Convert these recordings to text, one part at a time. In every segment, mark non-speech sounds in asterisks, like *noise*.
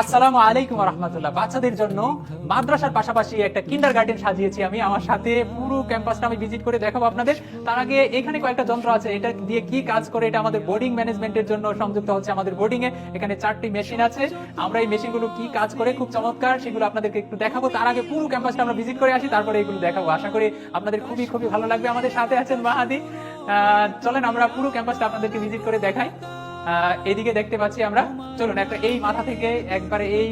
আসসালামু আলাইকুম রহমতুল্লাহ বাচ্চাদের জন্য মাদ্রাসার পাশাপাশি একটা কিন্ডার গার্ডেন সাজিয়েছি আমি। আমার সাথে পুরো ক্যাম্পাসটা আমি ভিজিট করে দেখাবো আপনাদের। তার আগে এখানে কয়েকটা যন্ত্র আছে। এটা দিয়ে কি কাজ করে, এটা আমাদের বোর্ডিং ম্যানেজমেন্টের জন্য সংযুক্ত হচ্ছে আমাদের বোর্ডিং এ এখানে চারটি মেশিন আছে। আমরা এই মেশিনগুলো কি কাজ করে, খুব চমৎকার। সেগুলো আপনাদেরকে একটু দেখাবো। তার আগে পুরো ক্যাম্পাসটা আমরা ভিজিট করে আসি। তারপরে এগুলো দেখাবো। আশা করি আপনাদের খুবই খুবই ভালো লাগবে। আমাদের সাথে আছেন মাহাদি। চলেন আমরা পুরো ক্যাম্পাসটা আপনাদেরকে ভিজিট করে দেখাই। এদিকে দেখতে পাচ্ছি আমরা। চলুন, একটা এই মাথা থেকে, একবারে এই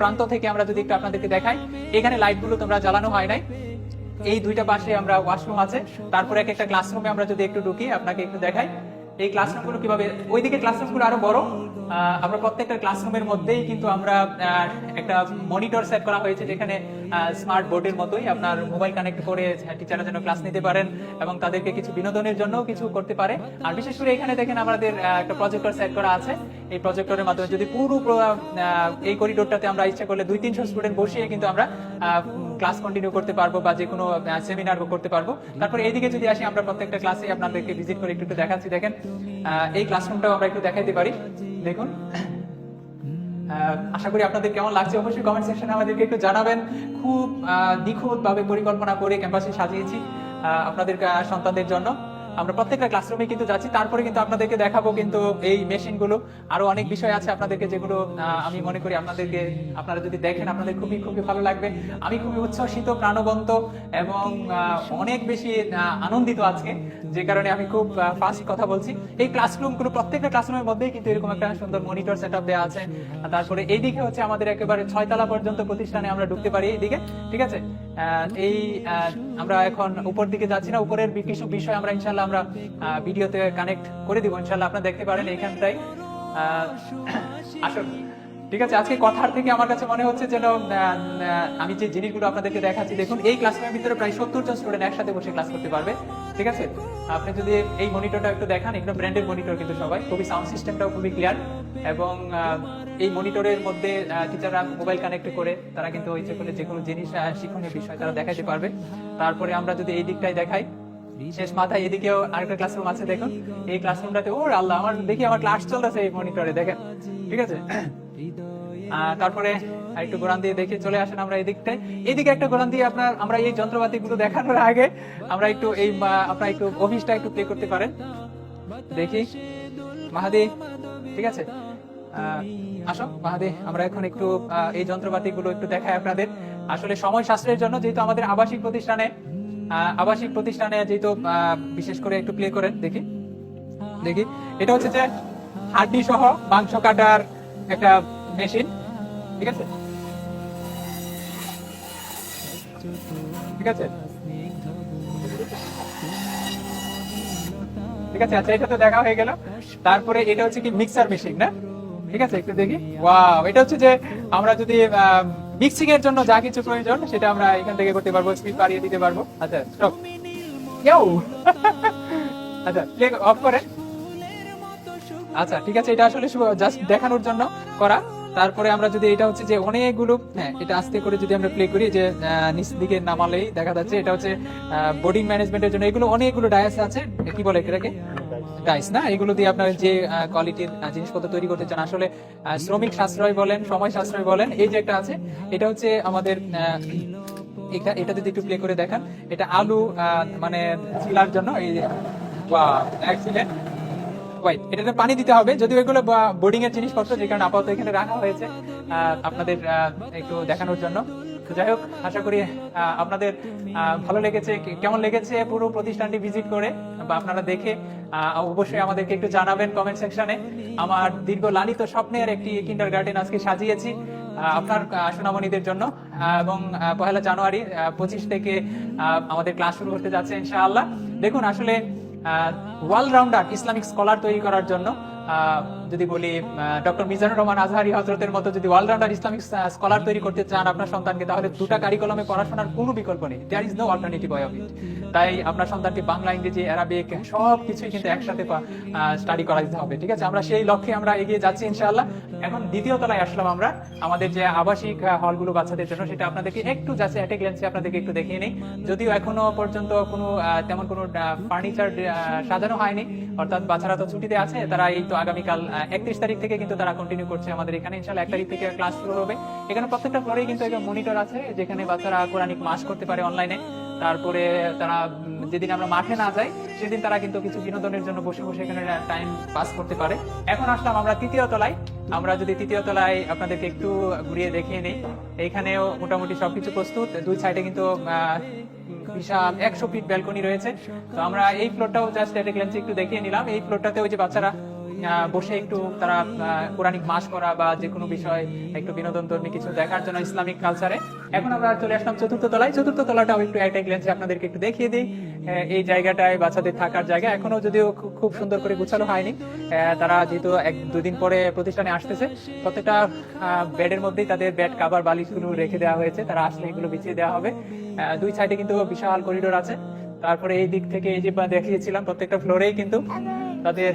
প্রান্ত থেকে আমরা যদি একটু আপনাদেরকে দেখাই। এখানে লাইটগুলো তোমরা জ্বালানো হয় নাই। এই দুইটা পাশে আমরা ওয়াশরুম আছে। তারপরে এক একটা ক্লাসরুমে আমরা যদি একটু ঢুকি, আপনাকে একটু দেখাই। এই ক্লাসরুমগুলো কীভাবে ওইদিকে ক্লাসরুমগুলো আরও বড়। আমরা প্রত্যেকটা ক্লাসরুমের মধ্যেই কিন্তু আমরা একটা মনিটর সেট করা হয়েছে যেখানে স্মার্ট বোর্ডের মতোই আপনার মোবাইল কানেক্ট করে টিচাররা যেন ক্লাস নিতে পারেন এবং তাদেরকে কিছু বিনোদনের জন্য কিছু করতে পারে। আর বিশেষ করে এখানে দেখেন আমাদের একটা প্রজেক্টর সেট করা আছে। এই প্রজেক্টরের মাধ্যমে যদি পুরো এই করিডোরটাতে আমরা ইচ্ছা করলে দুই তিনশো স্টুডেন্ট বসিয়ে কিন্তু আমরা ক্লাস কন্টিনিউ করতে পারব বা যে কোনো সেমিনার করতে পারব। তারপর এইদিকে যদি আসি, আমরা প্রত্যেকটা ক্লাসে আপনাদেরকে ভিজিট করে একটু একটু দেখাচ্ছি। দেখেন এই ক্লাসরুমটাও আমরা একটু দেখাইতে পারি। দেখুন আশা করি আপনাদের কেমন লাগছে? অবশ্যই কমেন্ট সেকশনে আমাদেরকে একটু জানাবেন। খুব নিখুঁতভাবে পরিকল্পনা করে ক্যাম্পাসে সাজিয়েছি আপনাদের সন্তানদের জন্য। আমরা প্রত্যেকটা ক্লাসরুমে কিন্তু যাচ্ছি। তারপরে কিন্তু আপনাদেরকে দেখাবো কিন্তু এই মেশিনগুলো। আরও অনেক বিষয় আছে আপনাদেরকে যেগুলো আমি মনে করি আপনাদেরকে, আপনারা যদি দেখেন, আপনাদের খুবই খুবই ভালো লাগবে। আমি খুবই উচ্ছ্বসিত, প্রাণবন্ত এবং অনেক বেশি আনন্দিত আজকে। যে কারণে আমি খুব ফাস্ট কথা বলছি। এই ক্লাসরুমগুলো প্রত্যেকটা ক্লাসরুমের মধ্যেই কিন্তু এরকম একটা সুন্দর মনিটর সেট আপ দেওয়া আছে তারপরে এইদিকে হচ্ছে আমাদের একেবারে ছয়তলা পর্যন্ত প্রতিষ্ঠানে আমরা ঢুকতে পারি এইদিকে। ঠিক আছে? এই আমরা এখন উপর দিকে যাচ্ছি না, উপরের কিছু বিষয় আমরা ইনশাল্লাহ আমরা ভিডিওতে কানেক্ট করে দিব ইনশাল্লাহ আপনারা দেখতে পারেন এইখানটাই আসুন। ঠিক আছে, আজকে কথার থেকে আমার কাছে মনে হচ্ছে যেন আমি যে জিনিসগুলো আপনাদেরকে দেখাচ্ছি, দেখুন, এই ক্লাসরুমের ভিতরে প্রায় সত্তর জন স্টুডেন্ট একসাথে বসে ক্লাস করতে পারবে। ঠিক আছে? আপনি যদি এই মনিটরটা একটু দেখান, এগুলো ব্র্যান্ডের মনিটর কিন্তু সবাই। খুবই সাউন্ড সিস্টেমটাও খুবই ক্লিয়ার এবং এই মনিটরের মধ্যে টিচাররা মোবাইল কানেক্ট করে, তারা কিন্তু ওই যে যে কোনো জিনিস শিক্ষণীয় বিষয় তারা দেখাতে পারবে। তারপরে আমরা যদি এই দিকটাই দেখাই, শেষ মাথায় এদিকেও আরেকটা ক্লাসরুম আছে, দেখুন। এই ক্লাসরুমটাতে ও আল্লাহ, আমার, দেখি আমার ক্লাস চলতেছে এই মনিটরে দেখেন। ঠিক আছে? তারপরে একটু গোড়ান দিয়ে দেখে চলে আসেন আমরা এই দিকটায় এদিকে একটা গোড়ান দিয়ে আপনার, আমরা এই যন্ত্রপাতি গুলো দেখানোর আগে আমরা একটু এই আপনার একটু অফিসটা একটু প্লে করতে পারেন। দেখি। মাহাদি, ঠিক আছে? আসো। মাহাদি, আমরা এখন একটু এই যন্ত্রপাতি গুলো একটু দেখাই আপনাদের। আসলে সময় সাশ্রয়ের জন্য যেহেতু আমাদের আবাসিক প্রতিষ্ঠানে আবাসিক প্রতিষ্ঠানে যেহেতু বিশেষ করে একটু প্লে করেন। দেখি। দেখি। এটা হচ্ছে যে হাড্ডি সহ মাংস কাটার একটা মেশিন ঠিক আছে? আচ্ছা এটা তো দেখা হয়ে গেল। তারপরে এটা হচ্ছে কি মিক্সার মেশিন না? ঠিক আছে, একটু দেখি। ওয়াও এটা হচ্ছে যে আমরা যদি মিক্সিং এর জন্য যা কিছু প্রয়োজন, সেটা আমরা এখান থেকে করতে পারব স্পিড বাড়িয়ে দিতে পারব। আচ্ছা স্টপ ইউ *laughs* আচ্ছা প্লে অফ করে আচ্ছা ঠিক আছে, এটা আসলে জাস্ট দেখানোর জন্য করা। তারপরে আমরা যদি এটা হচ্ছে যে অনেকগুলো হ্যাঁ এটা আস্তে করে যদি আমরা প্লে করি, যে নিচ দিকে নামালেই দেখা যাচ্ছে এটা হচ্ছে বোর্ডিং ম্যানেজমেন্টের জন্য এগুলো অনেকগুলো ডায়াস আছে। কি বলে এটাকে? ডাইস না? এগুলো দিয়ে আপনার যে কোয়ালিটির জিনিসপত্র তৈরি করতে চান, আসলে শ্রমিক সাশ্রয় বলেন, সময় সাশ্রয় বলেন, এই যে একটা আছে, এটা হচ্ছে আমাদের এটা- এটা যদি একটু প্লে করে দেখান, এটা আলু মানে চিলার জন্য, এই অ্যাক্সিডেন্ট এটাতে পানি দিতে হবে। যদিও এগুলো বোর্ডিং এর জিনিসপত্র, যে কারণে আপাতত এখানে রাখা হয়েছে আপনাদের একটু দেখানোর জন্য। যাই হোক, আশা করি আপনাদের ভালো লেগেছে কেমন লেগেছে পুরো প্রতিষ্ঠানটি ভিজিট করে, বা আপনারা দেখে অবশ্যই আমাদেরকে একটু জানাবেন কমেন্ট সেকশনে আমার দীর্ঘ লালিত স্বপ্নের একটি কিন্ডার গার্ডেন আজকে সাজিয়েছি আপনার সোনামণিদের জন্য এবং পহেলা জানুয়ারি পঁচিশ থেকে আমাদের ক্লাস শুরু হতে যাচ্ছে, ইনশাআল্লাহ। দেখুন, আসলে ওয়াল রাউন্ডার ইসলামিক স্কলার তৈরি করার জন্য যদি বলি ডক্টর মিজানুর রহমান আজহারি হজরতের মতো যদি অলরাউন্ডার ইসলামিক স্কলার তৈরি করতে চান আপনার সন্তানকে, তাহলে দুটা কারিকুলামে পড়াশোনার কোনো বিকল্প নেই। There is no alternative way তাই আপনার সন্তানকে বাংলা, ইংরেজি অ্যারাবিক সব কিছুই কিন্তু একসাথে স্টাডি করা দিতে হবে, ঠিক আছে? আমরা সেই লক্ষ্যে আমরা এগিয়ে যাচ্ছি ইনশাআল্লাহ। এখন দ্বিতীয় তলায় আসলাম আমরা। আমাদের যে আবাসিক হলগুলো বাচ্চাদের জন্য, সেটা আপনাদেরকে একটু যাচ্ছে অ্যাটে গ্লেন্সে আপনাদেরকে একটু দেখিয়ে নেই। যদিও এখনও পর্যন্ত কোনো তেমন কোনো ফার্নিচার সাজানো হয়নি, অর্থাৎ বাচ্চারা তো ছুটিতে আছে, তারা এই তো আগামীকাল একত্রিশ তারিখ থেকে কিন্তু তারা কন্টিনিউ করছে আমাদের এখানে। ইনশাল্লাহ এক তারিখ থেকে ক্লাস শুরু হবে। এখানে প্রত্যেকটা ফ্লোরেই কিন্তু একটা মনিটর আছে, যেখানে বাচ্চারা কোরআনিক মাস করতে পারে অনলাইনে তারপরে তারা যেদিন আমরা মাঠে না যাই, সেদিন তারা কিন্তু কিছু বিনোদনের জন্য বসে বসে এখানে টাইম পাস করতে পারে। এখন আসলাম আমরা তৃতীয় তলায়। আমরা যদি তৃতীয় তলায় আপনাদেরকে একটু ঘুরিয়ে দেখিয়ে নিই এইখানেও মোটামুটি সবকিছু প্রস্তুত। দুই সাইডে কিন্তু বিশাল একশো ফিট ব্যালকনি রয়েছে। তো আমরা এই ফ্লোরটাও জাস্ট একটা গ্ল্যান্সে একটু দেখিয়ে নিলাম। এই ফ্লোরটাতে ওই যে বাচ্চারা বসে একটু তারা কোরআনিক মাস করা বা যে কোনো বিষয় একটু বিনোদন ধর্মী কিছু দেখার জন্য ইসলামিক কালচারে এখন আমরা চলে আসলাম চতুর্থ তলায়। চতুর্থ তলাটাও একটু একটা গ্ল্যান্সে আপনাদেরকে একটু দেখিয়ে দিই। এই জায়গাটায় বাচ্চাদের থাকার জায়গা। এখনও যদিও খুব সুন্দর করে গুছানো হয়নি। তারা যেহেতু এক, দুদিন পরে প্রতিষ্ঠানে আসতেছে, প্রত্যেকটা বেডের মধ্যেই তাদের বেড কাভার বালিশগুলো রেখে দেওয়া হয়েছে। তারা আসলে এগুলো বিছিয়ে দেওয়া হবে। দুই সাইডে কিন্তু বিশাল করিডোর আছে। তারপরে এই দিক থেকে এই যে দেখিয়েছিলাম, প্রত্যেকটা ফ্লোরেই কিন্তু তাদের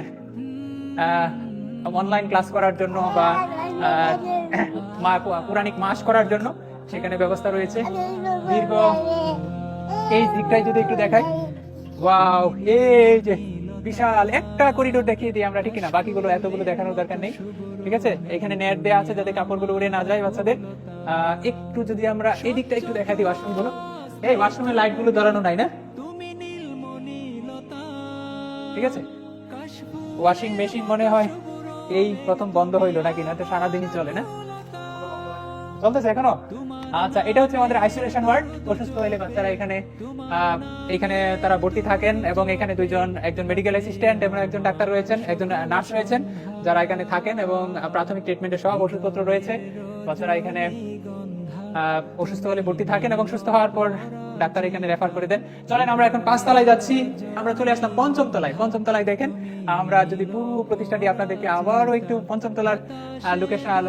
অনলাইন ক্লাস করার জন্য বা পুরাণিক মাস করার জন্য সেখানে ব্যবস্থা রয়েছে। দীর্ঘ এই দিকটাই যদি একটু দেখাই। ওয়াও এই যে বিশাল একটা করিডোর দেখিয়ে দিই আমরা, ঠিক না বাকিগুলো এতগুলো দেখানোর দরকার নেই, ঠিক আছে? এখানে নেট দেওয়া আছে যাতে কাপড়গুলো উড়ে না যায় বাচ্চাদের। একটু যদি আমরা এই দিকটা একটু দেখাই দিই ওয়াশরুমগুলো এই ওয়াশরুমের লাইটগুলো ধরানো নাই না? ঠিক আছে? ওয়াশিং মেশিন মনে হয় এই প্রথম বন্ধ হইল নাকি? না তো সারাদিনই চলে, না? চলতেছে এখনও? আচ্ছা এটা হচ্ছে আমাদের আইসোলেশন ওয়ার্ড অসুস্থ হইলে বাচ্চারা এখানে এখানে তারা ভর্তি থাকেন এবং এখানে দুইজন, একজন মেডিকেল অ্যাসিস্ট্যান্ট এবং একজন ডাক্তার রয়েছেন, একজন নার্স রয়েছেন, যারা এখানে থাকেন এবং প্রাথমিক ট্রিটমেন্টের সব ওষুধপত্র রয়েছে। বাচ্চারা এখানে অসুস্থ হলে ভর্তি থাকেন এবং সুস্থ হওয়ার পর ডাক্তার এখানে রেফার করে দেন। চলেন, আমরা এখন পাঁচ তলায় যাচ্ছি। আমরা চলে আসলাম পঞ্চম তলায় পঞ্চম তলায় দেখেন, আমরা যদি পুরো প্রতিষ্ঠানটি আপনাদেরকে আবারও একটু পঞ্চম তলার লোকেশন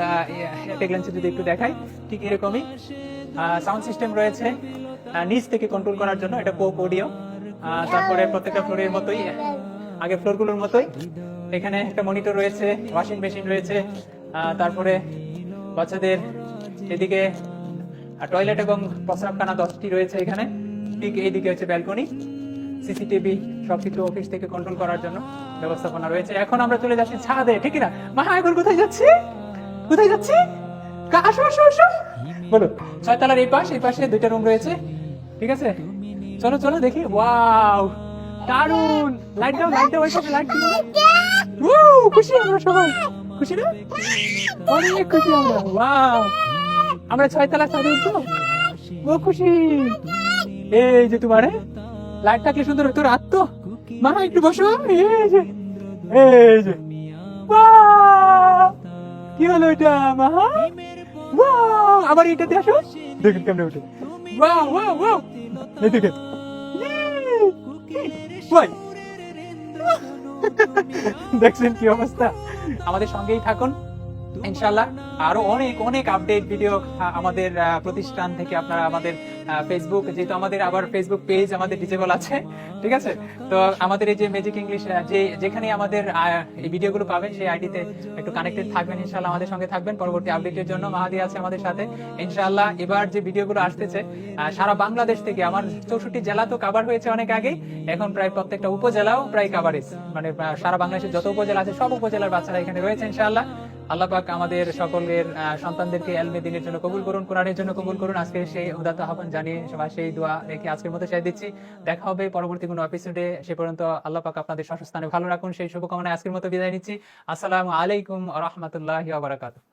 যদি একটু দেখাই, ঠিক এরকমই সাউন্ড সিস্টেম রয়েছে নিচ থেকে কন্ট্রোল করার জন্য এটা পোপ অডিও তারপরে প্রত্যেকটা ফ্লোরের মতোই, আগে ফ্লোরগুলোর মতোই। এখানে একটা মনিটর রয়েছে ওয়াশিং মেশিন রয়েছে তারপরে বাচ্চাদের এদিকে টয়লেট এবং প্রস্রাবখানা দশটি রয়েছে এখানে। ঠিক এইদিকে হচ্ছে ব্যালকনি সিসিটিভি সবকিছু অফিস থেকে কন্ট্রোল করার জন্য ব্যবস্থাপনা রয়েছে। এখন আমরা চলে যাচ্ছি ছাদে, ঠিক না মা, এখন কোথায় যাচ্ছি? কোথায় যাচ্ছি? আসো আসো আসো। বলো, ছয়তলার এই পাশ, এই পাশে দুইটা রুম রয়েছে, ঠিক আছে? চলো চলো দেখি। ওয়াও দারুণ লাইট দাও লাইট দাও ওই পাশে লাইট দাও! খুশি আমরা সবাই। খুশি না? অনেক খুশি আমরা। ওয়াও আমরা ছয়তলা ছাদে উঠবো ও খুশি। এই যে তোমার লাইট থাকলে সুন্দর হতো রাত তো? মা, একটু বসো। এই যে এই যে। কি হলো এটা, মা? আবার এটাতে আসো। দেখুন কেমন উঠে। ওয়াও ওয়াও ওয়াও দেখছেন কি অবস্থা? আমাদের সঙ্গেই থাকুন। ইনশাল্লাহ আরও অনেক অনেক আপডেট ভিডিও আমাদের প্রতিষ্ঠান থেকে আপনারা আমাদের ফেসবুক যেহেতু আমাদের আবার ফেসবুক পেজ আমাদের ডিজেবল আছে, ঠিক আছে? তো আমাদের এই যে ম্যাজিক ইংলিশ যে, যেখানে আমাদের এই ভিডিওগুলো পাবেন, সেই আইডিতে একটু কানেক্টেড থাকবেন ইনশাল্লাহ আমাদের সঙ্গে থাকবেন। পরবর্তী আপডেটের জন্য মাহাদি আছে আমাদের সাথে। ইনশাল্লাহ এবার যে ভিডিওগুলো আসতেছে সারা বাংলাদেশ থেকে, আমার চৌষট্টি জেলা তো কাভার হয়েছে অনেক আগে এখন প্রায় প্রত্যেকটা উপজেলাও প্রায় কাভারেজ মানে সারা বাংলাদেশের যত উপজেলা আছে, সব উপজেলার বাচ্চারা এখানে রয়েছে, ইনশাআল্লাহ। আল্লাহ পাক আমাদের সকলের সন্তানদেরকে এলমে দিনের জন্য কবুল করুন, কোরআনের জন্য কবুল করুন। আজকে সেই উদাত আহ্বান জানিয়ে সবাই সেই দোয়া রেখে আজকের মতো শেষ দিচ্ছি। দেখা হবে পরবর্তী কোনো এপিসোডে সে পর্যন্ত আল্লাহ পাক আপনাদের সশস্থানে ভালো রাখুন। সেই শুভকামনায় আজকের মতো বিদায় নিচ্ছি। আসসালামু আলাইকুম রহমতুল্লাহ বারাকাতুহ।